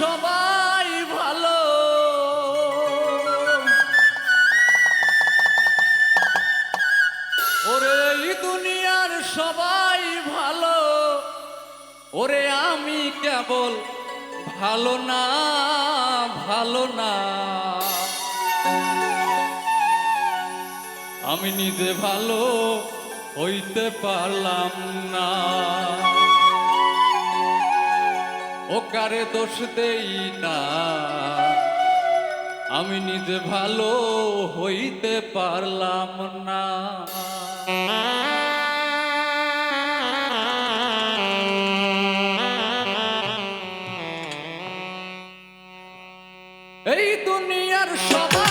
সবাই ভালো। ওরে এই দুনিয়ার সবাই ভালো। ওরে আমি কেবল ভালো না ভালো না। আমি নিজে ভালো হইতে পারলাম না। ওকারে কারে দোষ দেই না। আমি নিজে ভালো হইতে পারলাম না। এই দুনিয়ার সবাই